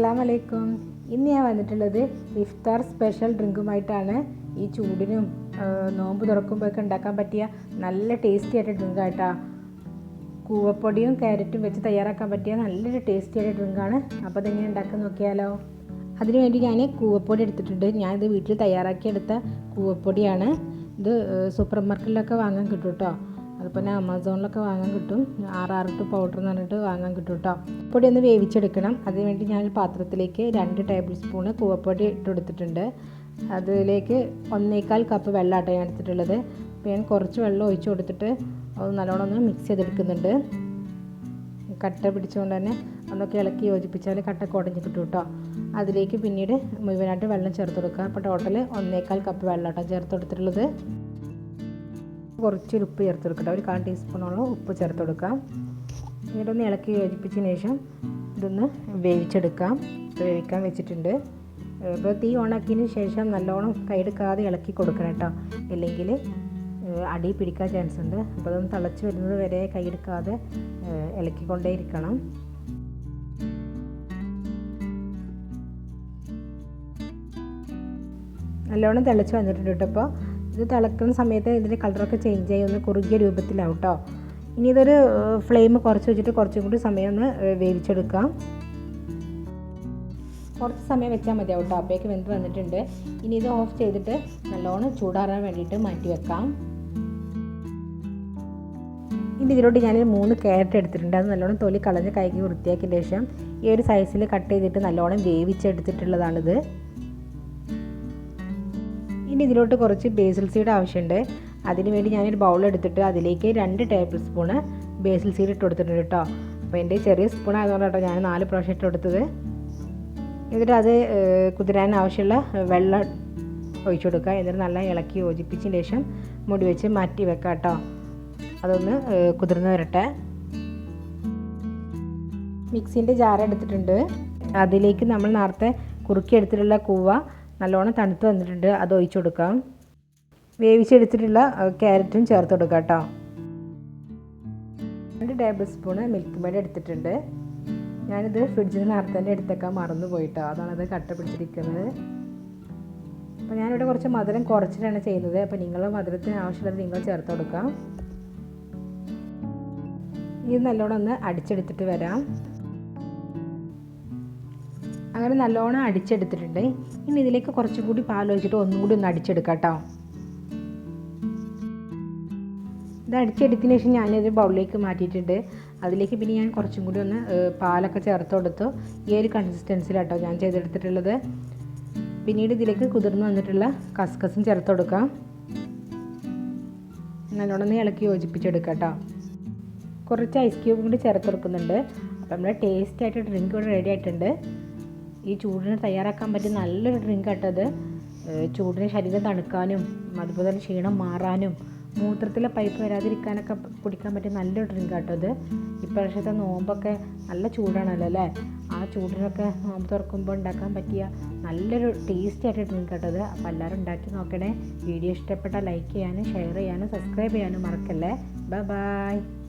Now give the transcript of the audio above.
അസ്സാം വലൈക്കും ഇന്ന് ഞാൻ വന്നിട്ടുള്ളത് ഇഫ്താർ സ്പെഷ്യൽ ഡ്രിങ്കുമായിട്ടാണ്. ഈ ചൂടിനും നോമ്പ് തുറക്കുമ്പോഴൊക്കെ ഉണ്ടാക്കാൻ പറ്റിയ നല്ല ടേസ്റ്റി ആയിട്ട് ഡ്രിങ്കായിട്ടാണ് കൂവപ്പൊടിയും ക്യാരറ്റും വെച്ച് തയ്യാറാക്കാൻ പറ്റിയ നല്ലൊരു ടേസ്റ്റി ആയിട്ട് ഡ്രിങ്കാണ്. അപ്പോൾ അതെങ്ങനെ ഉണ്ടാക്കാൻ നോക്കിയാലോ? അതിന് വേണ്ടി ഞാൻ കൂവപ്പൊടി എടുത്തിട്ടുണ്ട്. ഞാനിത് വീട്ടിൽ തയ്യാറാക്കിയെടുത്ത കൂവപ്പൊടിയാണ്. ഇത് സൂപ്പർ മാർക്കറ്റിലൊക്കെ വാങ്ങാൻ കിട്ടും കേട്ടോ തന്നെ ആമസോണിലൊക്കെ വാങ്ങാൻ കിട്ടും. ആറാറിട്ട് പൗഡർ എന്ന് പറഞ്ഞിട്ട് വാങ്ങാൻ കിട്ടും കേട്ടോ പൊടി ഒന്ന് വേവിച്ചെടുക്കണം അതിനുവേണ്ടി ഞാൻ പാത്രത്തിലേക്ക് രണ്ട് ടേബിൾ സ്പൂണ് കൂവപ്പൊടി ഇട്ടെടുത്തിട്ടുണ്ട് അതിലേക്ക് ഒന്നേക്കാൽ കപ്പ് വെള്ളമാട്ടോ ഞാൻ എടുത്തിട്ടുള്ളത്. അപ്പോൾ ഞാൻ കുറച്ച് വെള്ളം ഒഴിച്ചു കൊടുത്തിട്ട് അത് നല്ലോണം ഒന്ന് മിക്സ് ചെയ്തെടുക്കുന്നുണ്ട്. കട്ട പിടിച്ചുകൊണ്ട് തന്നെ ഒന്നൊക്കെ ഇളക്കി യോജിപ്പിച്ചാൽ കട്ട കുടഞ്ഞ് കിട്ടും കേട്ടോ അതിലേക്ക് പിന്നീട് മുഴുവനായിട്ട് വെള്ളം ചേർത്ത് കൊടുക്കുക. അപ്പോൾ ടോട്ടൽ ഒന്നേക്കാൽ കപ്പ് വെള്ളം കേട്ടോ ചേർത്ത് കൊടുത്തിട്ടുള്ളത്. കുറച്ചൊരു ഉപ്പ് ചേർത്ത് കൊടുക്കട്ടെ ഒരു കാൽ ടീസ്പൂണോളം ഉപ്പ് ചേർത്ത് കൊടുക്കാം എന്നിട്ടൊന്ന് ഇളക്കി യോജിപ്പിച്ചതിന് ശേഷം ഇതൊന്ന് വേവിച്ചെടുക്കാം. വേവിക്കാൻ വെച്ചിട്ടുണ്ട്. ഇപ്പോൾ തീ ഓണാക്കിയതിന് ശേഷം നല്ലോണം കൈയെടുക്കാതെ ഇളക്കി കൊടുക്കണം കേട്ടോ. ഇല്ലെങ്കിൽ അടി പിടിക്കാൻ ചാൻസ് ഉണ്ട്. അപ്പോൾ അതൊന്ന് തിളച്ച് വരുന്നത് വരെ കൈയെടുക്കാതെ ഇളക്കിക്കൊണ്ടേ ഇരിക്കണം നല്ലോണം തിളച്ച് വന്നിട്ടുണ്ട് കേട്ടോ അപ്പോൾ ഇത് തിളക്കുന്ന സമയത്ത് ഇതിന്റെ കളറൊക്കെ ചേഞ്ച് ആയി ഒന്ന് കുറുകിയ രൂപത്തിലാവും കേട്ടോ ഇനി ഇതൊരു ഫ്ലെയിം കുറച്ച് വെച്ചിട്ട് കുറച്ചും കൂടി സമയം ഒന്ന് വേവിച്ചെടുക്കാം. കുറച്ച് സമയം വെച്ചാൽ മതിയാവും കേട്ടോ അപ്പേക്ക് വെന്ത് വന്നിട്ടുണ്ട്. ഇനി ഇത് ഓഫ് ചെയ്തിട്ട് നല്ലോണം ചൂടാറാൻ വേണ്ടിയിട്ട് മാറ്റി വെക്കാം. ഇനി ഇതിലോട്ട് ഞാൻ മൂന്ന് ക്യാരറ്റ് എടുത്തിട്ടുണ്ട്. അത് നല്ലോണം തൊലി കളഞ്ഞ് കൈകി വൃത്തിയാക്കിയ ശേഷം ഈ ഒരു സൈസിൽ കട്ട് ചെയ്തിട്ട് നല്ലോണം വേവിച്ചെടുത്തിട്ടുള്ളതാണിത്. ഇനി ഇതിലോട്ട് കുറച്ച് ബേസിൽ സീഡ് ആവശ്യമുണ്ട്. അതിന് വേണ്ടി ഞാനൊരു ബൗൾ എടുത്തിട്ട് അതിലേക്ക് രണ്ട് ടേബിൾ സ്പൂണ് ബേസിൽ സീഡ് ഇട്ട് കൊടുത്തിട്ടുണ്ട് കേട്ടോ. അപ്പോൾ എന്റെ ചെറിയ സ്പൂൺ ആയതുകൊണ്ട് കേട്ടോ ഞാൻ നാല് പ്രാവശ്യം ഇട്ട് കൊടുത്തത്. എന്നിട്ട് അത് കുതിരാൻ ആവശ്യമുള്ള വെള്ളം ഒഴിച്ചു കൊടുക്കുക. എന്നിട്ട് നല്ല ഇളക്കി യോജിപ്പിച്ചതിന് ശേഷം മുടി വെച്ച് മാറ്റി വെക്കാം കേട്ടോ. അതൊന്ന് കുതിർന്ന് വരട്ടെ. മിക്സിന്റെ ജാർ എടുത്തിട്ടുണ്ട്. അതിലേക്ക് നമ്മൾ നേരത്തെ കുറുക്കി എടുത്തിട്ടുള്ള കൂവ നല്ലോണം തണുത്ത് വന്നിട്ടുണ്ട്. അത് ഒഴിച്ചു കൊടുക്കാം. വേവിച്ചെടുത്തിട്ടുള്ള ക്യാരറ്റും ചേർത്ത് കൊടുക്കാം കേട്ടോ. രണ്ട് ടേബിൾ സ്പൂണ് മിൽക്ക് മേഡ് എടുത്തിട്ടുണ്ട്. ഞാനിത് ഫ്രിഡ്ജിൽ നിന്ന് നേരത്തെ എടുത്തേക്കാൻ മറന്നു പോയിട്ടോ. അതാണത് കട്ട പിടിച്ചിരിക്കുന്നത്. അപ്പോൾ ഞാനിവിടെ കുറച്ച് മധുരം കുറച്ചിട്ടാണ് ചെയ്യുന്നത്. അപ്പോൾ നിങ്ങൾ മധുരത്തിന് ആവശ്യമുള്ളത് നിങ്ങൾ ചേർത്ത് കൊടുക്കാം. ഇത് നല്ലോണം ഒന്ന് അടിച്ചെടുത്തിട്ട് വരാം. അങ്ങനെ നല്ലോണം അടിച്ചെടുത്തിട്ടുണ്ട്. ഇനി ഇതിലേക്ക് കുറച്ചും കൂടി പാൽ ഒഴിച്ചിട്ട് ഒന്നും കൂടി ഒന്ന് അടിച്ചെടുക്കാം ഇത് അടിച്ചെടുത്തതിന് ശേഷം ഞാനൊരു ബൗളിലേക്ക് മാറ്റിയിട്ടുണ്ട്. അതിലേക്ക് പിന്നെ ഞാൻ കുറച്ചും കൂടി ഒന്ന് പാലൊക്കെ ചേർത്ത് കൊടുത്തു. ഈ ഒരു കൺസിസ്റ്റൻസിലാട്ടോ ഞാൻ ചെയ്തെടുത്തിട്ടുള്ളത്. പിന്നീട് ഇതിലേക്ക് കുതിർന്ന് വന്നിട്ടുള്ള കസ്കസും ചേർത്ത് കൊടുക്കാം. നല്ലോണം ഇളക്കി യോജിപ്പിച്ചെടുക്കാം കുറച്ച് ഐസ് ക്യൂബും കൂടി ചേർത്ത് കൊടുക്കുന്നുണ്ട്. അപ്പോൾ നമ്മുടെ ടേസ്റ്റ് ആയിട്ട് ഡ്രിങ്ക് ഇവിടെ റെഡി ആയിട്ടുണ്ട്. ഈ ചൂടിന് തയ്യാറാക്കാൻ പറ്റിയ നല്ലൊരു ഡ്രിങ്ക് ആട്ടത് ചൂടിന് ശരീരം തണുക്കാനും അതുപോലെ തന്നെ ക്ഷീണം മാറാനും മൂത്രത്തിലെ പൈപ്പ് വരാതിരിക്കാനൊക്കെ കുടിക്കാൻ പറ്റിയ നല്ലൊരു ഡ്രിങ്ക് ആട്ടോ ഇത് ഇപ്രാവശ്യത്തെ നോമ്പൊക്കെ നല്ല ചൂടാണല്ലോ അല്ലേ? ആ ചൂടിനൊക്കെ നോമ്പ് തുറക്കുമ്പോൾ ഉണ്ടാക്കാൻ പറ്റിയ നല്ലൊരു ടേസ്റ്റി ആയിട്ട് ഡ്രിങ്ക് ഇത് അപ്പോൾ എല്ലാവരും ഉണ്ടാക്കി നോക്കണേ. വീഡിയോ ഇഷ്ടപ്പെട്ടാൽ ലൈക്ക് ചെയ്യാനും ഷെയർ ചെയ്യാനും സബ്സ്ക്രൈബ് ചെയ്യാനും മറക്കല്ലേ? Bye bye